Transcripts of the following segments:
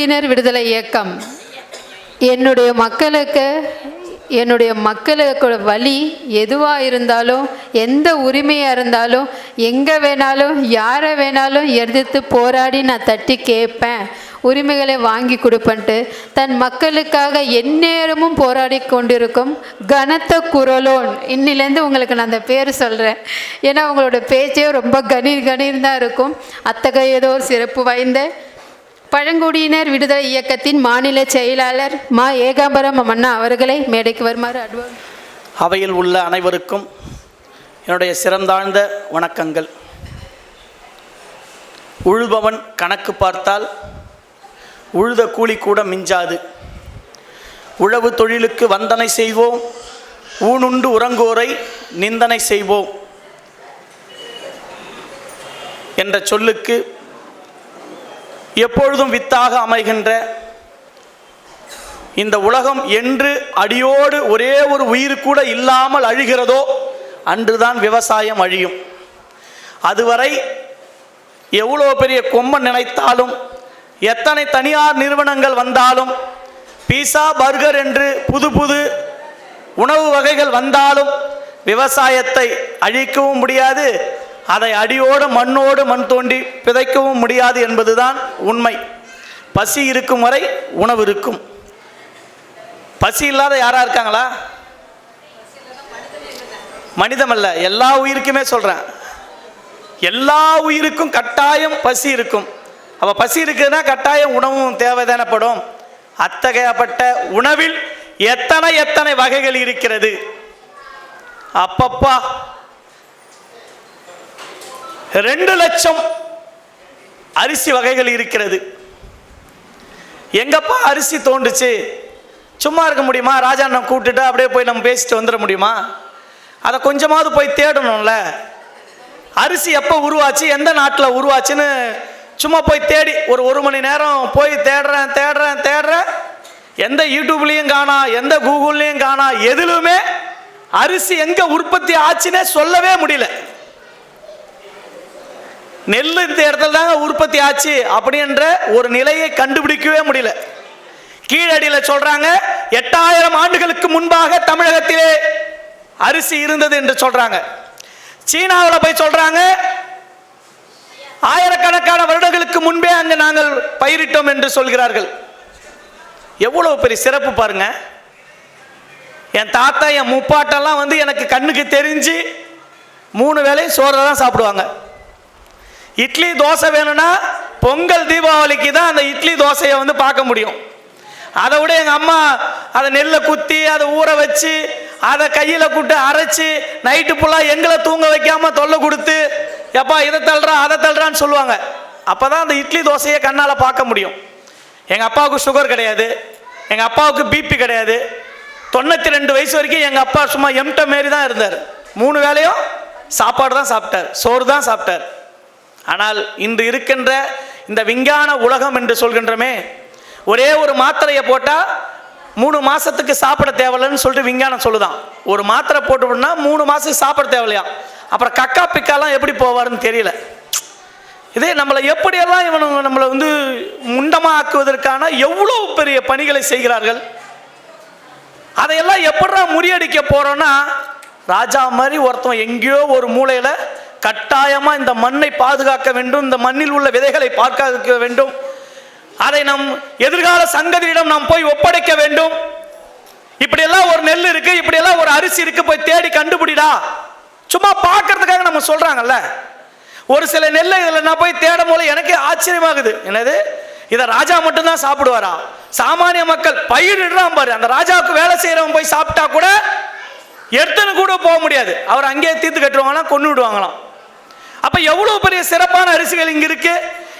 பழங்குடியினர் விடுதலை இயக்கம். என்னுடைய மக்களுக்கு என்னுடைய மக்களுக்கு வழி எதுவாக இருந்தாலும் எந்த உரிமையாக இருந்தாலும் எங்கே வேணாலும் யாரை வேணாலும் எதிர்த்து போராடி நான் தட்டி கேட்பேன். உரிமைகளை வாங்கி கொடுப்பன்ட்டு. தன் மக்களுக்காக எந்நேரமும் போராடி கொண்டிருக்கும் கனத்த குரலோன். இன்னிலேருந்து உங்களுக்கு நான் அந்த பேர் சொல்கிறேன் ஏன்னா உங்களோட பேச்சே ரொம்ப கணீர் கணீர் தான் இருக்கும் அத்தகையதோ சிறப்பு வாய்ந்த பழங்குடியினர் விடுதலை இயக்கத்தின் மாநில செயலாளர் மா. ஏகாம்பரம் மன்னா அவர்களை மேடைக்கு வருமாறு அட்வா அவையில் உள்ள அனைவருக்கும் என்னுடைய சிறந்தாழ்ந்த வணக்கங்கள். உழுபவன் கணக்கு பார்த்தால் உழுத கூலி கூட மிஞ்சாது. உழவு தொழிலுக்கு வந்தனை செய்வோம் ஊனுண்டு உறங்கோரை நிந்தனை செய்வோம் என்ற சொல்லுக்கு எப்பொழுதும் வித்தாக அமைகின்ற இந்த உலகம் என்று அடியோடு ஒரே ஒரு உயிர் கூட இல்லாமல் அழிகிறதோ அன்றுதான் விவசாயம் அழியும். அதுவரை எவ்வளோ பெரிய கொம்பன் நினைத்தாலும் எத்தனை தனியார் நிறுவனங்கள் வந்தாலும் பீஸா பர்கர் என்று புது புது உணவு வகைகள் வந்தாலும் விவசாயத்தை அழிக்கவும் முடியாது அதை அடியோடு மண்ணோடு மண் தோண்டி பிதைக்கவும் முடியாது என்பதுதான் உண்மை. பசி இருக்கும் வரை உணவு இருக்கும். பசி இல்லாத யாராக இருக்காங்களா? மனிதம் அல்ல எல்லா உயிருக்குமே சொல்கிறேன் எல்லா உயிருக்கும் கட்டாயம் பசி இருக்கும். அப்போ பசி இருக்குதுன்னா கட்டாயம் உணவும் தேவைதானப்படும். அத்தகையப்பட்ட உணவில் எத்தனை எத்தனை வகைகள் இருக்கிறது? அப்பப்பா ரெண்டு லட்சம் அரிசி வகைகள் இருக்கிறது. எங்கப்பா அரிசி தோண்டுச்சு? சும்மா இருக்க முடியுமா? ராஜா நம்ம கூப்பிட்டுட்டு அப்படியே போய் நம்ம பேசிட்டு வந்துட முடியுமா? அதை கொஞ்சமாவது போய் தேடணும்ல. அரிசி எப்போ உருவாச்சு? எந்த நாட்டில் உருவாச்சுன்னு சும்மா போய் தேடி ஒரு ஒரு மணி நேரம் போய் தேடுறேன் தேடுறேன் தேடுறேன். எந்த யூடியூப்லேயும் காணா எந்த கூகுள்லேயும் காணா எதிலுமே அரிசி எங்கே உற்பத்தி ஆச்சுன்னே சொல்லவே முடியல. நெல் இந்த இடத்துல தாங்க உற்பத்தி ஆச்சு அப்படின்ற ஒரு நிலையை கண்டுபிடிக்கவே முடியல. கீழடியில் சொல்றாங்க எட்டாயிரம் ஆண்டுகளுக்கு முன்பாக தமிழகத்திலே அரிசி இருந்தது என்று சொல்றாங்க. சீனாவில் போய் சொல்றாங்க ஆயிரக்கணக்கான வருடங்களுக்கு முன்பே அங்கு நாங்கள் பயிரிட்டோம் என்று சொல்கிறார்கள். எவ்வளவு பெரிய சிறப்பு பாருங்க. என் தாத்தா என் முப்பாட்டெல்லாம் வந்து எனக்கு கண்ணுக்கு தெரிஞ்சு மூணு வேலையும் சோறை தான் சாப்பிடுவாங்க. இட்லி தோசை வேணும்னா பொங்கல் தீபாவளிக்கு தான் அந்த இட்லி தோசையை வந்து பார்க்க முடியும். அதை விட எங்கள் அம்மா அதை நெல்லை குத்தி அதை ஊற வச்சு அதை கையில் கூட்டு அரைச்சி நைட்டு ஃபுல்லாக எங்களை தூங்க வைக்காமல் தொல்லை கொடுத்து எப்பா இதை தள்ளுறான் அதை தள்ளுறான்னு சொல்லுவாங்க. அப்போ தான் அந்த இட்லி தோசையை கண்ணால் பார்க்க முடியும். எங்கள் அப்பாவுக்கு சுகர் கிடையாது. எங்கள் அப்பாவுக்கு பிபி கிடையாது. தொண்ணூற்றி ரெண்டு வயசு வரைக்கும் எங்கள் அப்பா சும்மா எம்ட மாரி தான் இருந்தார். மூணு வேளையும் சாப்பாடு தான் சாப்பிட்டார். சோறு தான் சாப்பிட்டார். ஆனால் இன்று இருக்கின்ற இந்த விஞ்ஞான உலகம் என்று சொல்கின்றமே ஒரே ஒரு மாத்திரையை போட்டால் மூணு மாதத்துக்கு சாப்பிட தேவையில்லைன்னு சொல்லிட்டு விஞ்ஞானம் சொல்லுதான். ஒரு மாத்திரை போட்டுவிட்டோம்னா மூணு மாதத்துக்கு சாப்பிட தேவையில்லையா? அப்புறம் கக்கா பிக்காலாம் எப்படி போவாருன்னு தெரியல. இதே நம்மளை எப்படியெல்லாம் இவனுங்க நம்மளை வந்து முண்டமாக ஆக்குவதற்கான எவ்வளோ பெரிய பணிகளை செய்கிறார்கள்? அதையெல்லாம் எப்படா முறியடிக்க போகிறோன்னா ராஜா மாதிரி ஒருத்தன் எங்கேயோ ஒரு மூலையில் கட்டாயமா இந்த மண்ணை பாதுகாக்க வேண்டும் இந்த மண்ணில் உள்ள விதைகளை பார்க்க வேண்டும். அதை நம் எதிர்கால சங்கதியிடம் நாம் போய் ஒப்படைக்க வேண்டும். இப்படியெல்லாம் ஒரு நெல் இருக்கு இப்படியெல்லாம் ஒரு அரிசி இருக்கு போய் தேடி கண்டுபிடிடா. சும்மா பார்க்கறதுக்காக நம்ம சொல்றாங்கல்ல. ஒரு சில நெல்லை இதில் நான் போய் தேடும் போல எனக்கே ஆச்சரியமாகுது. என்னது? இதை ராஜா மட்டும்தான் சாப்பிடுவாரா? சாமானிய மக்கள் பயிரிடுறான் பாரு. அந்த ராஜாவுக்கு வேலை செய்யறவன் போய் சாப்பிட்டா கூட எடுத்துன்னு கூட போக முடியாது. அவர் அங்கேயே தீர்த்து கட்டுவாங்களாம் கொண்டு விடுவாங்களாம் அப்ப எவ்வளவு பெரிய சிறப்பான அரிசிகள் இங்க இருக்கு?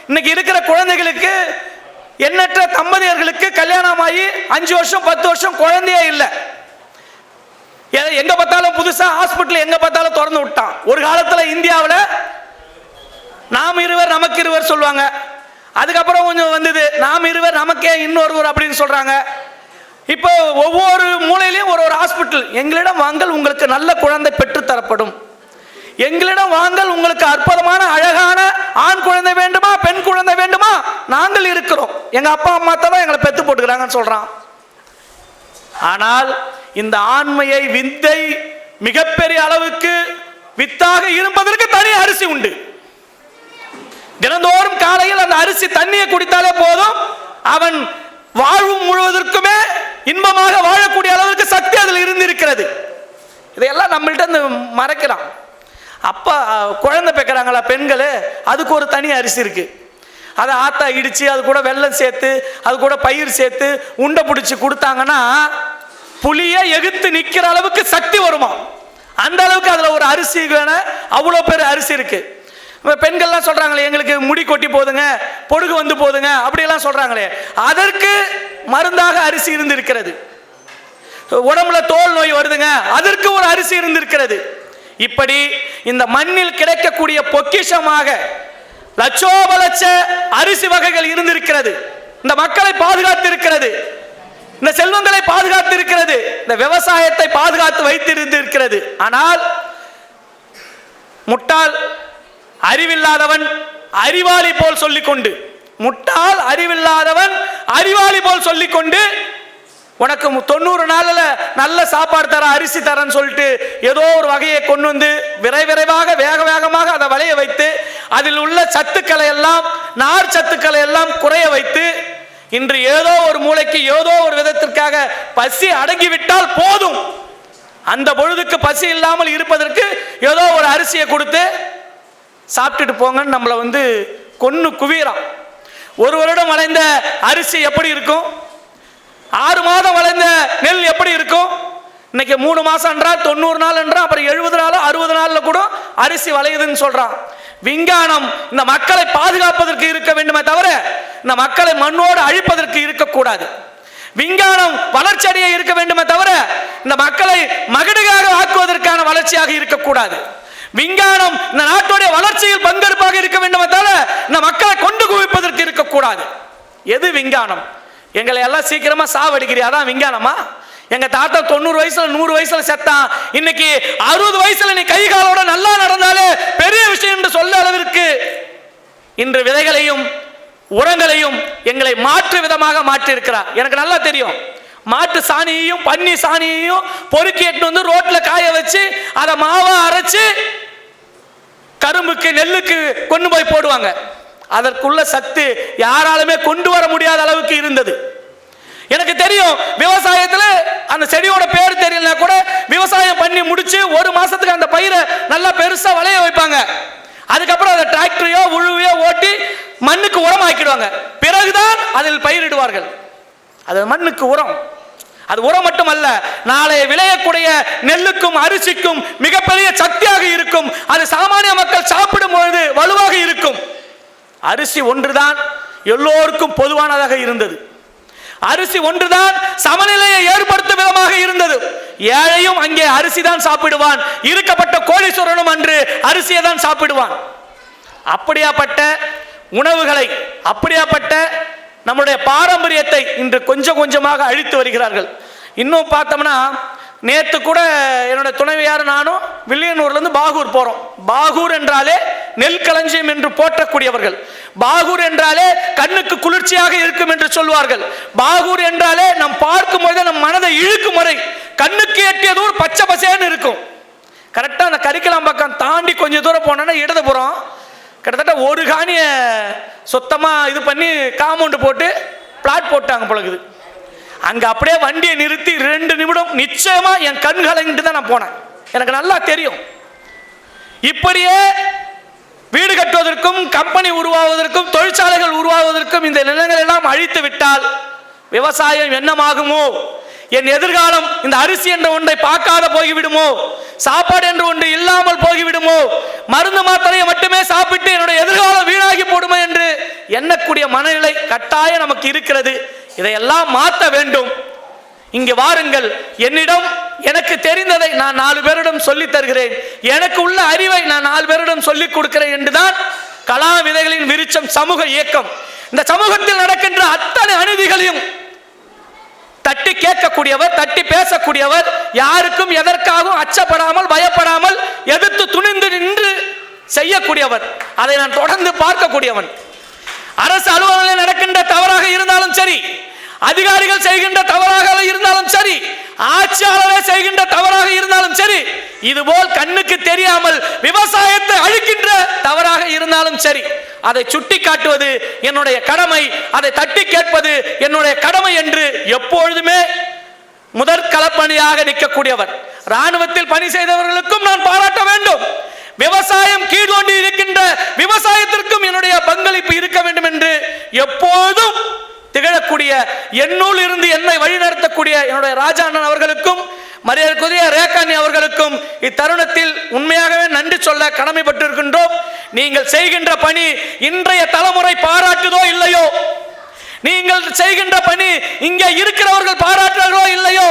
இன்னைக்கு இருக்கிற குழந்தைகளுக்கு எண்ணற்ற தம்பதியர்களுக்கு கல்யாணம் ஆகி அஞ்சு வருஷம் பத்து வருஷம் குழந்தையே இல்லை. எங்க பார்த்தாலும் புதுசா ஹாஸ்பிட்டல் எங்க பார்த்தாலும் திறந்து விட்டான். ஒரு காலத்துல இந்தியாவில் நாம் இருவர் நமக்கு இருவர் சொல்லுவாங்க. அதுக்கப்புறம் கொஞ்சம் வந்தது நாம் இருவர் நமக்கே இன்னொருவர் அப்படின்னு சொல்றாங்க. இப்போ ஒவ்வொரு மூலையிலையும் ஒரு ஒரு ஹாஸ்பிட்டல் எங்களிடம் வாங்கல் உங்களுக்கு நல்ல குழந்தை பெற்று தரப்படும் எங்களிடம் வாங்கள் உங்களுக்கு அற்புதமான அழகான ஆண் குழந்தை வேண்டுமா பெண் குழந்தை வேண்டுமா? நாங்கள் இருக்கிறோம். எங்க அப்பா அம்மா தான் எங்களை பெத்து போட்டுக்கிறாங்கன்னு சொல்றான். ஆனால் இந்த ஆண்மையை விந்தை மிகப்பெரிய அளவுக்கு வித்தாக இருப்பதற்கு தனி அரிசி உண்டு. தினந்தோறும் காலையில் அந்த அரிசி தண்ணியை குடித்தாலே போதும். அவன் வாழ்வு முழுவதற்குமே இன்பமாக வாழக்கூடிய அளவுக்கு சக்தி அதில் இருந்திருக்கிறது. இதையெல்லாம் நம்மள்ட்ட மறைக்கிறான். அப்பா குழந்தை பெக்கிறாங்களா பெண்கள்? அதுக்கு ஒரு தனி அரிசி இருக்குது அதை ஆத்தா இடித்து அது கூட வெள்ளம் சேர்த்து அது கூட பயிர் சேர்த்து உண்டை பிடிச்சி கொடுத்தாங்கன்னா புளியை எகுத்து நிற்கிற அளவுக்கு சக்தி வருமா? அந்த அளவுக்கு அதில் ஒரு அரிசி வேணும் அவ்வளோ பேர் அரிசி இருக்குது பெண்கள்லாம் சொல்கிறாங்களே எங்களுக்கு முடி கொட்டி போதுங்க பொடுகு வந்து போதுங்க அப்படியெல்லாம் சொல்கிறாங்களே அதற்கு மருந்தாக அரிசி இருந்து இருக்கிறது உடம்புல தோல் நோய் வருதுங்க அதற்கு ஒரு அரிசி இருந்திருக்கிறது. இப்படி இந்த மண்ணில் கிடைக்கக்கூடிய பொக்கிஷமாக லட்சோப லட்ச அரிசி வகைகள் இருந்திருக்கிறது. இந்த மக்களை பாதுகாத்து இருக்கிறது இந்த செல்வங்களை பாதுகாத்து இருக்கிறது இந்த விவசாயத்தை பாதுகாத்து வைத்திருந்து இருக்கிறது ஆனால் முட்டாள் அறிவில்லாதவன் அறிவாளி போல் சொல்லிக்கொண்டு முட்டாள் அறிவில்லாதவன் அறிவாளி போல் சொல்லிக்கொண்டு உனக்கு தொண்ணூறு நாளில் நல்ல சாப்பாடு தர அரிசி தரேன்னு சொல்லிட்டு ஏதோ ஒரு வகையை கொண்டு வந்து விரை விரைவாக வேக வேகமாக அதை வளைய வைத்து அதில் உள்ள சத்துக்களை எல்லாம் நார் சத்துக்களை எல்லாம் குறைய வைத்து இன்று ஏதோ ஒரு மூளைக்கு ஏதோ ஒரு விதத்திற்காக பசி அடங்கிவிட்டால் போதும். அந்த பொழுதுக்கு பசி இல்லாமல் இருப்பதற்கு ஏதோ ஒரு அரிசியை கொடுத்து சாப்பிட்டுட்டு போங்கன்னு நம்மளை வந்து கொன்று குவியறான் ஒரு வருடம் அடைந்த அரிசி எப்படி இருக்கும்? ஆறு மாதம் வளைந்த நெல் எப்படி இருக்கும்? இன்னைக்கு மூணு மாசம் என்றால் தொண்ணூறு நாள் என்றால் அப்புறம் எழுபது நாள் அறுபது நாளில் கூட அரிசி வளையுதுன்னு சொல்றான். விஞ்ஞானம் இந்த மக்களை பாதுகாப்பதற்கு இருக்க வேண்டுமே தவிர இந்த மக்களை மண்ணோடு அழிப்பதற்கு இருக்கக்கூடாது. விஞ்ஞானம் வளர்ச்சியடைய இருக்க வேண்டுமே தவிர இந்த மக்களை மகடுகாக ஆக்குவதற்கான வளர்ச்சியாக இருக்கக்கூடாது. விஞ்ஞானம் இந்த நாட்டுடைய வளர்ச்சியில் பங்கெடுப்பாக இருக்க வேண்டுமே தவிர இந்த மக்களை கொண்டு குவிப்பதற்கு இருக்கக்கூடாது. எது விஞ்ஞானம்? எங்களை எல்லாம் சீக்கிரமா சாவடிக்கிறியா? அதான் விஞ்ஞானமா? எங்க தாத்தா தொண்ணூறு வயசுல நூறு வயசுல செத்தான். இன்னைக்கு அறுபது வயசுல நீ கை காலோட நல்லா நடந்தாலே பெரிய விஷயம் என்று சொல்ல அளவிற்கு. இன்று விதைகளையும் உரங்களையும் எங்களை மாற்று விதமாக மாற்றி இருக்கிறார் எனக்கு நல்லா தெரியும். மாட்டு சாணியையும் பன்னி சாணியையும் பொறுக்கி எடுத்து வந்து ரோட்ல காய வச்சு அதை மாவா அரைச்சு கரும்புக்கு நெல்லுக்கு கொண்டு போய் போடுவாங்க. அதற்குள்ள சத்து யாராலுமே கொண்டு வர முடியாத அளவுக்கு இருந்தது. எனக்கு தெரியும் விவசாயத்தில் அந்த செடியோட பேர் தெரியலனா கூட விவசாயம் பண்ணி முடிச்சு ஒரு மாசத்துக்கு அந்த பயிரை நல்லா பெருசா வளைய வைப்பாங்க. அதுக்கப்புறம் அதை டிராக்டரையோ உழுவையோ ஓட்டி மண்ணுக்கு உரம் ஆக்கிடுவாங்க பிறகுதான் அதில் பயிரிடுவார்கள். அது மண்ணுக்கு உரம். அது உரம் மட்டுமல்ல நாளை விளையக்கூடிய நெல்லுக்கும் அரிசிக்கும் மிகப்பெரிய சக்தியாக இருக்கும். அது சாமானிய மக்கள் சாப்பிடும் பொழுது வலுவாக இருக்கும். அரிசி ஒன்றுதான் எல்லோருக்கும் பொதுவானதாக இருந்தது. அரிசி ஒன்றுதான் சமநிலையை ஏற்படுத்தும் விதமாக இருந்தது. ஏழையும் அங்கே அரிசி தான் சாப்பிடுவான். இருக்கப்பட்ட கோடீஸ்வரனும் அன்று அரிசியை தான் சாப்பிடுவான். அப்படியாப்பட்ட உணவுகளை அப்படியாப்பட்ட நம்முடைய பாரம்பரியத்தை இன்று கொஞ்சம் கொஞ்சமாக அழித்து வருகிறார்கள். இன்னும் பார்த்தோம்னா நேற்று கூட என்னோட துணைவியார் நானும் வில்லியனூர்லேருந்து பாகூர் போகிறோம் பாகூர் என்றாலே நெல் களஞ்சியம் என்று போற்றக்கூடியவர்கள். பாகூர் என்றாலே கண்ணுக்கு குளிர்ச்சியாக இருக்கும் என்று சொல்வார்கள். பாகூர் என்றாலே நம் பார்க்கும் பொழுது நம் மனதை இழுக்கும் முறை. கண்ணுக்கு எட்டிய தூரம் பச்சை பசேன்னு இருக்கும். கரெக்டாக அந்த கரிக்கலாம் பக்கம் தாண்டி கொஞ்சம் தூரம் போனோன்னா இடதுபுறம் கிட்டத்தட்ட ஒரு காணியை சுத்தமாக இது பண்ணி காம்பவுண்டு போட்டு பிளாட் போட்டாங்க பொழுது அங்கே அப்படியே வண்டியை நிறுத்தி ரெண்டு நிமிடம் நிச்சயமா என் கண்களைன்ட்டு தான் நான் போனேன். எனக்கு நல்லா தெரியும். இப்படியே வீடு கட்டுவதற்கும் கம்பெனி உருவாவதற்கும் தொழிற்சாலைகள் உருவாவதற்கும் இந்த நிலங்கள் எல்லாம் அழித்து விட்டால் விவசாயம் என்னமாகுமோ? என் எதிர்காலம் இந்த அரிசி என்ற ஒன்றை பார்க்காத போய்விடுமோ? சாப்பாடு என்று ஒன்று இல்லாமல் போய்விடுமோ? மருந்து மாத்திரையை மட்டுமே சாப்பிட்டு என்னுடைய எதிர்காலம் வீணாகி போடுமோ என்று எண்ணக்கூடிய மனநிலை கட்டாயம் நமக்கு இருக்கிறது. இதையெல்லாம் மாற்ற வேண்டும். இங்கே வாருங்கள். என்னிடம் எனக்கு தெரிந்ததை நான் நாலு பேரிடம் சொல்லித் தருகிறேன். எனக்கு உள்ள அறிவை நான் நாலு பேரிடம் சொல்லிக் கொடுக்கிறேன் என்றுதான் கலா விதைகளின் விருச்சம் சமூக இயக்கம். இந்த சமூகத்தில் நடக்கின்ற அத்தனை அநீதிகளையும் தட்டி கேட்கக்கூடியவர் தட்டி பேசக்கூடியவர் யாருக்கும் எதற்காகவும் அச்சப்படாமல் பயப்படாமல் எதிர்த்து துணிந்து நின்று செய்யக்கூடியவர். அதை நான் தொடர்ந்து பார்க்கக்கூடியவன். அரசு அலுவலகங்களில் நடக்கின்ற தவறாக இருந்தாலும் சரி அதிகாரிகள் செய்கின்ற தவறாக இருந்தாலும் சரி ஆட்சியாளரே செய்கின்ற தவறாக இருந்தாலும் சரி இதுபோல் கண்ணுக்கு தெரியாமல் விவசாயத்தை அழிக்கின்ற தவறாக இருந்தாலும் சரி அதை சுட்டி காட்டுவது என்னுடைய கடமை அதை தட்டி கேட்பது என்னுடைய கடமை என்று எப்பொழுதுமே முதற் களப்பணியாக நிற்கக்கூடியவர். ராணுவத்தில் பணி செய்தவர்களுக்கும் நான் பாராட்ட வேண்டும். விவசாயம் கீழோண்டி இருக்கின்ற விவசாயத்திற்கும் என்னுடைய பங்களிப்பு இருக்க வேண்டும் என்று எப்போதும் திகழக்கூடிய என்னுள் இருந்து என்னை வழிநடத்தக்கூடிய என்னுடைய ராஜா அண்ணன் அவர்களுக்கும் மரியாதைக்குரிய ரேகாணி அவர்களுக்கும் இத்தருணத்தில் உண்மையாகவே நன்றி சொல்ல கடமைப்பட்டிருக்கின்றோம். நீங்கள் செய்கின்ற பணி இன்றைய தலைமுறை பாராட்டுதோ இல்லையோ? நீங்கள் செய்கின்ற பணி இங்கே இருக்கிறவர்கள் பாராட்டுறார்களோ இல்லையோ?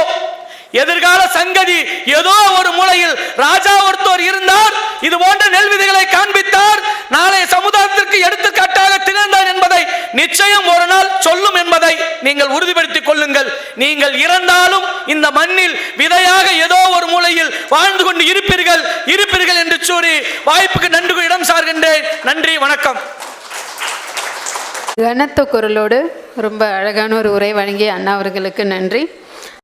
எதிர்கால சங்கதி ஏதோ ஒரு மூலையில் ராஜா ஒருத்தர் இருந்தார். இது போன்ற நெல் விதைகளை காண்பித்தார். நாளைய சமுதாயத்திற்கு எடுத்துக்காட்டாக திகழ்ந்தார் என்பதை நிச்சயம் ஒரு நாள் சொல்லும் என்பதை நீங்கள் உறுதிப்படுத்திக் கொள்ளுங்கள். நீங்கள் இறந்தாலும் இந்த மண்ணில் விதையாக ஏதோ ஒரு மூலையில் வாழ்ந்து கொண்டு இருப்பீர்கள். இருப்பீர்கள் என்று சூறி வாய்ப்புக்கு நன்றி இடம் சார்கின்றேன். நன்றி வணக்கம். கனத்த குரலோடு ரொம்ப அழகான ஒரு உரை வழங்கிய அண்ணா அவர்களுக்கு நன்றி.